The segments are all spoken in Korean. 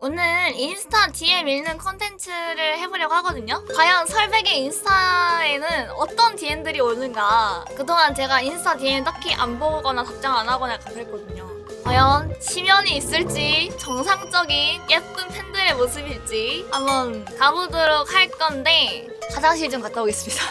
오늘 인스타 DM 읽는 컨텐츠를 해보려고 하거든요. 과연 설백의 인스타에는 어떤 DM들이 오는가? 그동안 제가 인스타 DM 딱히 안 보거나 답장 안 하거나 약간 그랬거든요. 과연 심연이 있을지 정상적인 예쁜 팬들의 모습일지 한번 가보도록 할 건데 화장실 좀 갔다 오겠습니다.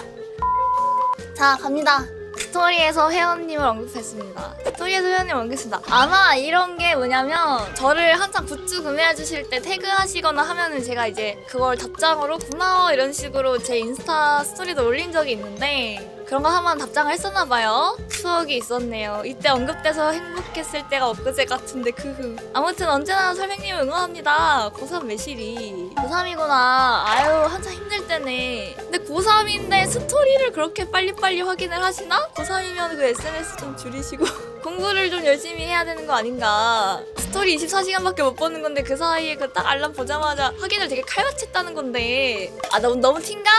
자 갑니다. 스토리에서 회원님을 언급했습니다. 스토리에서 회원님 언급했습니다. 아마 이런 게 뭐냐면 저를 한창 굿즈 구매해 주실 때 태그하시거나 하면은 제가 이제 그걸 답장으로 고마워 이런 식으로 제 인스타 스토리도 올린 적이 있는데 그런 거 한번 답장을 했었나 봐요. 추억이 있었네요. 이때 언급돼서 행복했을 때가 엊그제 같은데 크흐. 아무튼 언제나 설명님 응원합니다. 고3 매실이. 고3이구나. 아유 한참 힘들 때네. 근데 고3인데 스토리를 그렇게 빨리빨리 확인을 하시나? 고3이면 그 SNS 좀 줄이시고 공부를 좀 열심히 해야 되는 거 아닌가. 스토리 24시간밖에 못 보는 건데 그 사이에 그 딱 알람 보자마자 확인을 되게 칼같이 했다는 건데 아 너무 너무 틴가?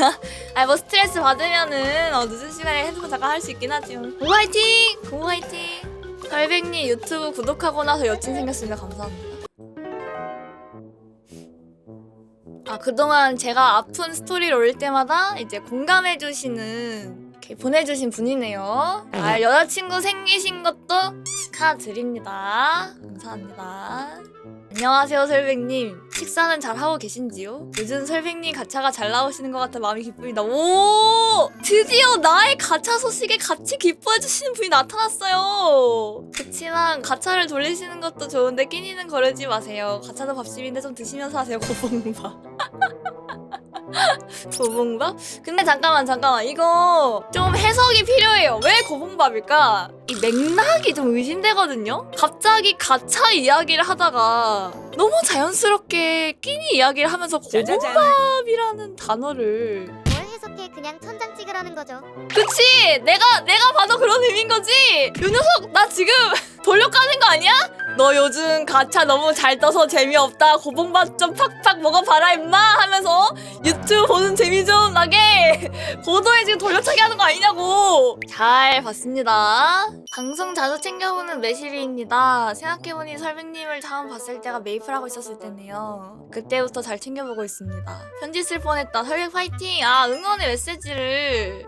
아 뭐 스트레스 받으면은 어, 늦은 시간에 핸드폰 잠깐 할 수 있긴 하지만 고 화이팅! 고 화이팅! 설백님 유튜브 구독하고 나서 여친 생겼습니다 감사합니다 아 그동안 제가 아픈 스토리를 올릴 때마다 이제 공감해주시는 이렇게 보내주신 분이네요 아 여자친구 생기신 것도 축하드립니다. 감사합니다. 안녕하세요 설백님. 식사는 잘 하고 계신지요? 요즘 설백님 가차가 잘 나오시는 것 같아 마음이 기쁩니다. 오! 드디어 나의 가차 소식에 같이 기뻐해 주시는 분이 나타났어요. 그치만 가차를 돌리시는 것도 좋은데 끼니는 거르지 마세요. 가차도 밥심인데 좀 드시면서 하세요 고봉밥 고봉밥? 근데 잠깐만 잠깐만. 이거 좀 해석이 필요해요. 왜 고봉밥일까? 이 맥락이 좀 의심되거든요? 갑자기 가차 이야기를 하다가 너무 자연스럽게 끼니 이야기를 하면서 고봉밥이라는 단어를. 뭘 해석해? 그냥 천장 찍으라는 거죠. 그치? 내가 내가 봐도 그런 의미인 거지? 이 녀석 나 지금 돌려가는 거 아니야? 너 요즘 가차 너무 잘 떠서 재미없다. 고봉밥 좀 팍팍 먹어봐라 임마! 하면서 유튜브 보는 재미 좀 나게! 고도에 지금 돌려차기 하는 거 아니냐고! 잘 봤습니다. 방송 자주 챙겨보는 매실이입니다. 생각해보니 설백님을 처음 봤을 때가 메이플 하고 있었을 때네요. 그때부터 잘 챙겨보고 있습니다. 편지 쓸 뻔했다. 설백 파이팅! 아 응원의 메시지를!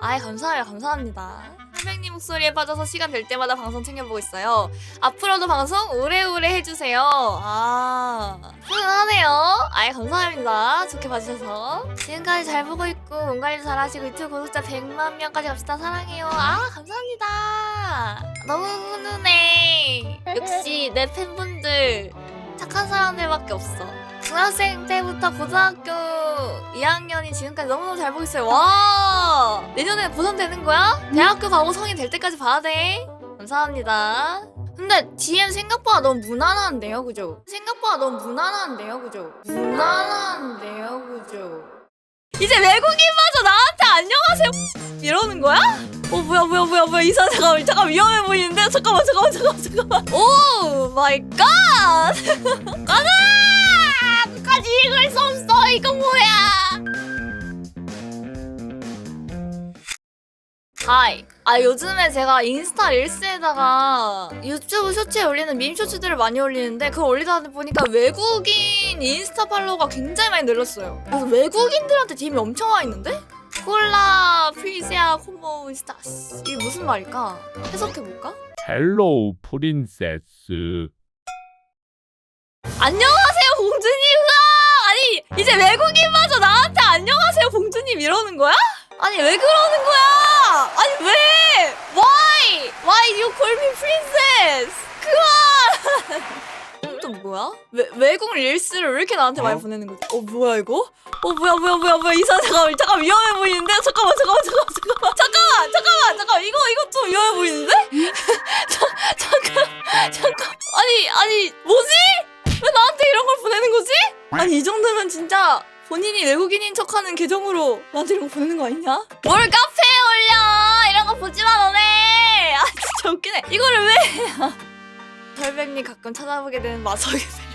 아이 감사해요. 감사합니다 설백님 목소리에 빠져서 시간 될 때마다 방송 챙겨보고 있어요. 앞으로도 방송 오래오래 해주세요. 아 훈훈하네요. 아이 감사합니다. 좋게 봐주셔서. 지금까지 잘 보고 있고 몸 관리 잘하시고 유튜브 구독자 100만 명까지 갑시다. 사랑해요. 아 감사합니다. 너무 훈훈해. 역시 내 팬분들 착한 사람들밖에 없어 중학생 때부터 고등학교 2학년이 지금까지 너무너무 잘 보고 있어요. 와! 내년에 고3 되는 거야? 대학교 가고 성인 될 때까지 봐야 돼. 감사합니다. 근데 DM 생각보다 너무 무난한데요, 그죠? 생각보다 너무 무난한데요, 그죠? 무난한데요, 그죠? 이제 외국인마저 나한테 안녕하세요 이러는 거야? 어 뭐야 뭐야 뭐야 뭐야 이사 잠깐만 잠깐 위험해 보이는데 잠깐만 잠깐만 잠깐만 잠깐만 오 마이 갓 가 자 끝까지 읽을 수 없어. 이거 뭐야? 하이. 아 요즘에 제가 인스타 릴스에다가 유튜브 쇼츠에 올리는 밈 쇼츠들을 많이 올리는데 그걸 올리다 보니까 외국인 인스타 팔로워가 굉장히 많이 늘었어요. 그래서 외국인들한테 DM이 엄청 와 있는데? 콜라 프리지아 콤보 인스타스. 이게 무슨 말일까? 해석해볼까? 헬로우 프린세스. 안녕하세요 이제 외국인마저 나한테 안녕하세요 공주님 이러는 거야? 아니 왜 그러는 거야? 아니 왜? Why? Why you call me princess? 그만! 또 뭐야? 외, 외국 릴스를 왜 이렇게 나한테 많이 보내는 거지? 어 뭐야 이거? 어 뭐야 뭐야 뭐야 뭐야 이사 잠깐만 잠깐 위험해 보이는데 잠깐만 잠깐만 잠깐만 잠깐만 잠깐만 잠깐만 잠깐 이거 이거 좀 위험해 보이는데? 자, 잠깐 잠깐 아니 아니 뭐지? 왜 나한테 이런 걸 보내는 거지? 아니 이 정도면 진짜 본인이 외국인인 척하는 계정으로 나한테 이런 거 보내는 거 아니냐? 뭘 카페에 올려! 이런 거 보지 마 너네! 아 진짜 웃기네. 이거를 왜 설백님 가끔 찾아보게 되는 마성의 매력.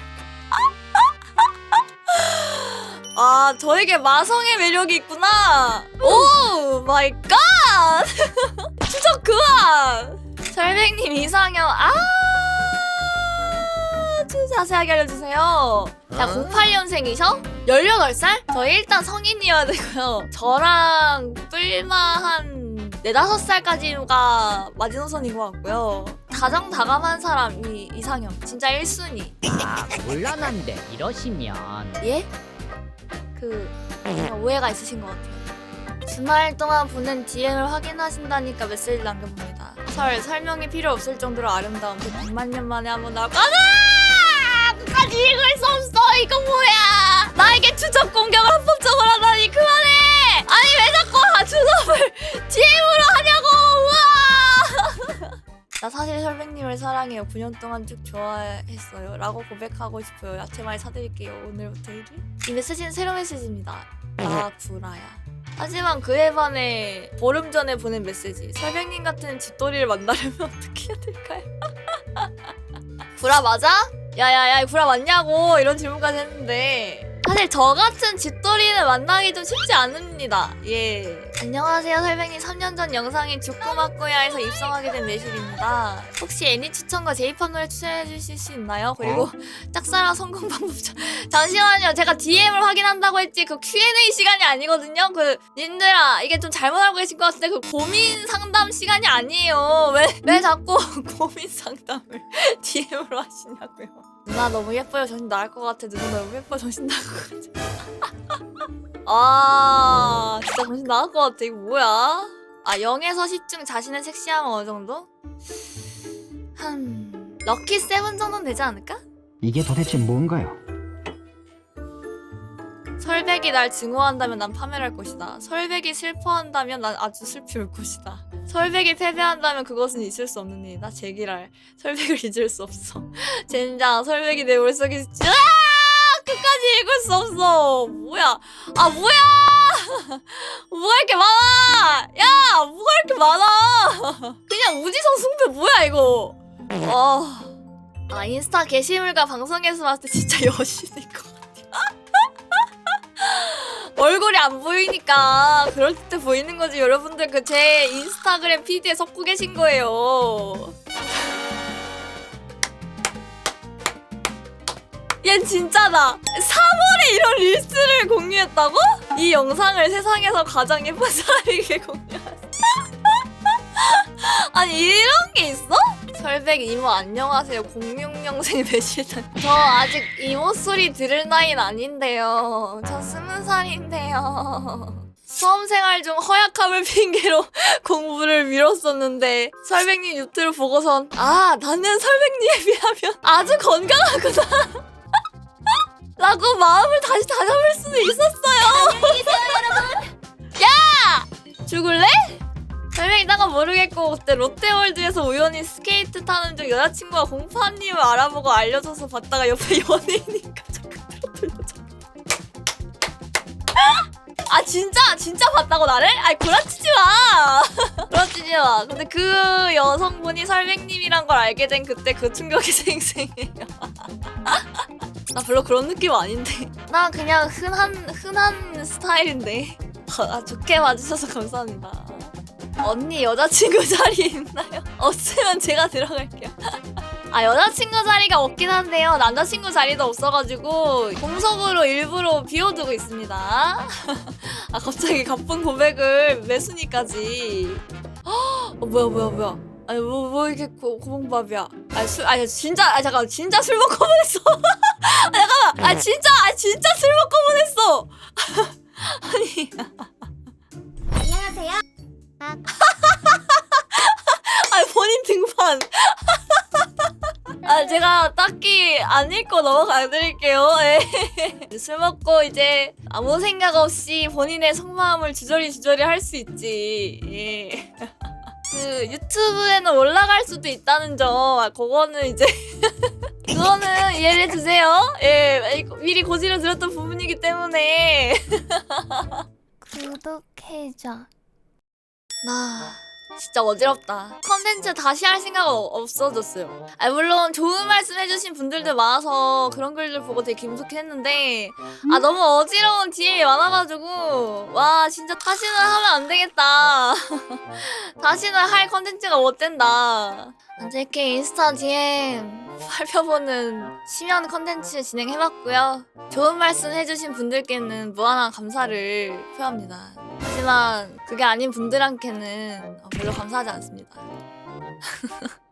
아 저에게 마성의 매력이 있구나. 오 마이 갓 추적 그만! 설백님 이상형. 아 추적 자세하게 알려주세요. 자, 08년생이셔? 18살? 저희 일단 성인이어야 되고요. 저랑 뿔마 한 4, 5살까지가 마지노선인 것 같고요. 다정다감한 사람이 이상형. 진짜 1순위. 아 곤란한데 이러시면 예? 그 뭔가 오해가 있으신 것 같아요. 주말 동안 보낸 DM을 확인하신다니까 메시지 남겨봅니다. 설 설명이 필요 없을 정도로 아름다운 100만 년 만에 한번 나올 거 아! 끝까지 읽을 수 없어. 이거 뭐야? 나에게 추적 공격을 합법적으로 하다니 그만해. 아니 왜 자꾸 아, 추적을 DM으로 하냐고. 우와. 나 사실 설백님을 사랑해요. 9년 동안 쭉 좋아했어요. 라고 고백하고 싶어요. 야채 많이 사드릴게요. 오늘부터 1일. 이 메시지는 새로운 메시지입니다. 나 구라야. 하지만 그에 반해 보름 전에 보낸 메시지. 설백님 같은 집돌이를 만나려면 어떻게 해야 될까요? 구라 맞아? 야야야 구라 맞냐고 이런 질문까지 했는데 사실 저 같은 집돌이를 만나기 좀 쉽지 않습니다. 예. 안녕하세요 설백님 3년 전 영상인 죽구막구야에서 입성하게 된 매실입니다. 혹시 애니 추천과 제이팝 노래 추천해 주실 수 있나요? 그리고 짝사랑 성공 방법 좀 잠시만요. 제가 DM을 확인한다고 했지 그 Q&A 시간이 아니거든요. 그 님들아 이게 좀 잘못 알고 계신 것 같은데 그 고민 상담 시간이 아니에요. 왜 왜 자꾸 고민 상담을 DM으로 하시냐고요. 누나 너무 예뻐요. 정신 나갈 것 같아. 누나 너무 예뻐. 정신 나갈 것 같아. 아 진짜 정신 나갈 것 같아. 이거 뭐야? 아 0에서 10중 자신의 섹시함은 어느 정도? 한 럭키 세븐 정도는 되지 않을까? 이게 도대체 뭔가요? 설백이 날 증오한다면 난 파멸할 것이다. 설백이 슬퍼한다면 난 아주 슬피 울 것이다. 설백이 패배한다면 그것은 있을 수 없는 일이다. 제기랄. 설백을 잊을 수 없어. 젠장. 설백이 내 머릿속에 아! 끝까지 읽을 수 없어. 뭐야? 아 뭐야? 뭐가 이렇게 많아? 야, 뭐가 이렇게 많아? 그냥 우지성 숭배 뭐야 이거? 아, 아 인스타 게시물과 방송에서 봤을 때 진짜 같아. 얼굴이 안 보이니까 그럴 때 보이는 거지 여러분들 그 제 인스타그램 피드에 섞고 계신 거예요 얘 진짜다 3월에 이런 릴스를 공유했다고? 이 영상을 세상에서 가장 예쁜 사람에게 공유했어 아니 이런 게 있어? 설백 이모 안녕하세요. 06년생 배실단 저 아직 이모 소리 들을 나이는 아닌데요. 저 스무 살인데요. 수험생활 중 허약함을 핑계로 공부를 미뤘었는데 설백님 유튜브 보고선 아 나는 설백님에 비하면 아주 건강하구나. 라고 마음을 다시 다잡을 수도 있었어요. 야! 죽을래? 설명 이딴 건 모르겠고 그때 롯데월드에서 우연히 스케이트 타는 중 여자친구가 공파님을 알아보고 알려줘서 봤다가 옆에 연예인이니까 잠깐 들어들려줘. 아 진짜? 진짜 봤다고 나를? 아이 구라치지 마! 구라치지 마. 근데 그 여성분이 설백님이란 걸 알게 된 그때 그 충격이 생생해요. 나 별로 그런 느낌 아닌데. 나 그냥 흔한 흔한 스타일인데. 아, 좋게 봐주셔서 감사합니다 언니 여자친구 자리 있나요? 없으면 제가 들어갈게요. 아 여자친구 자리가 없긴 한데요. 남자친구 자리도 없어가지고 공석으로 일부러 비워두고 있습니다. 아 갑자기 가쁜 고백을 매순이까지. 어 뭐야 뭐야 뭐야. 아니 뭐, 뭐 이렇게 고, 고봉밥이야. 아니 술 아니 진짜 아 잠깐 진짜 술 먹고 보냈어. 아 잠깐만. 아 진짜 아 진짜 술 먹고 보냈어. 아니. 아 본인 등판. 아 제가 딱히 안 읽고 넘어가 드릴게요. 예. 술 먹고 이제 아무 생각 없이 본인의 속마음을 주저리 주저리 할 수 있지. 예. 그 유튜브에는 올라갈 수도 있다는 점, 아, 그거는 이제 그거는 이해해 주세요. 예, 미리 고지를 드렸던 부분이기 때문에 구독해줘. 나 진짜 어지럽다. 컨텐츠 다시 할 생각 어- 없어졌어요. 아, 물론 좋은 말씀 해주신 분들도 많아서 그런 글들 보고 되게 기분좋긴 했는데 아 너무 어지러운 DM이 많아가지고 와 진짜 다시는 하면 안 되겠다. 다시는 할 컨텐츠가 못 된다. JK 인스타 DM 살펴보는 심연 컨텐츠 진행해봤고요. 좋은 말씀 해주신 분들께는 무한한 감사를 표합니다. 하지만 그게 아닌 분들한테는 별로 감사하지 않습니다.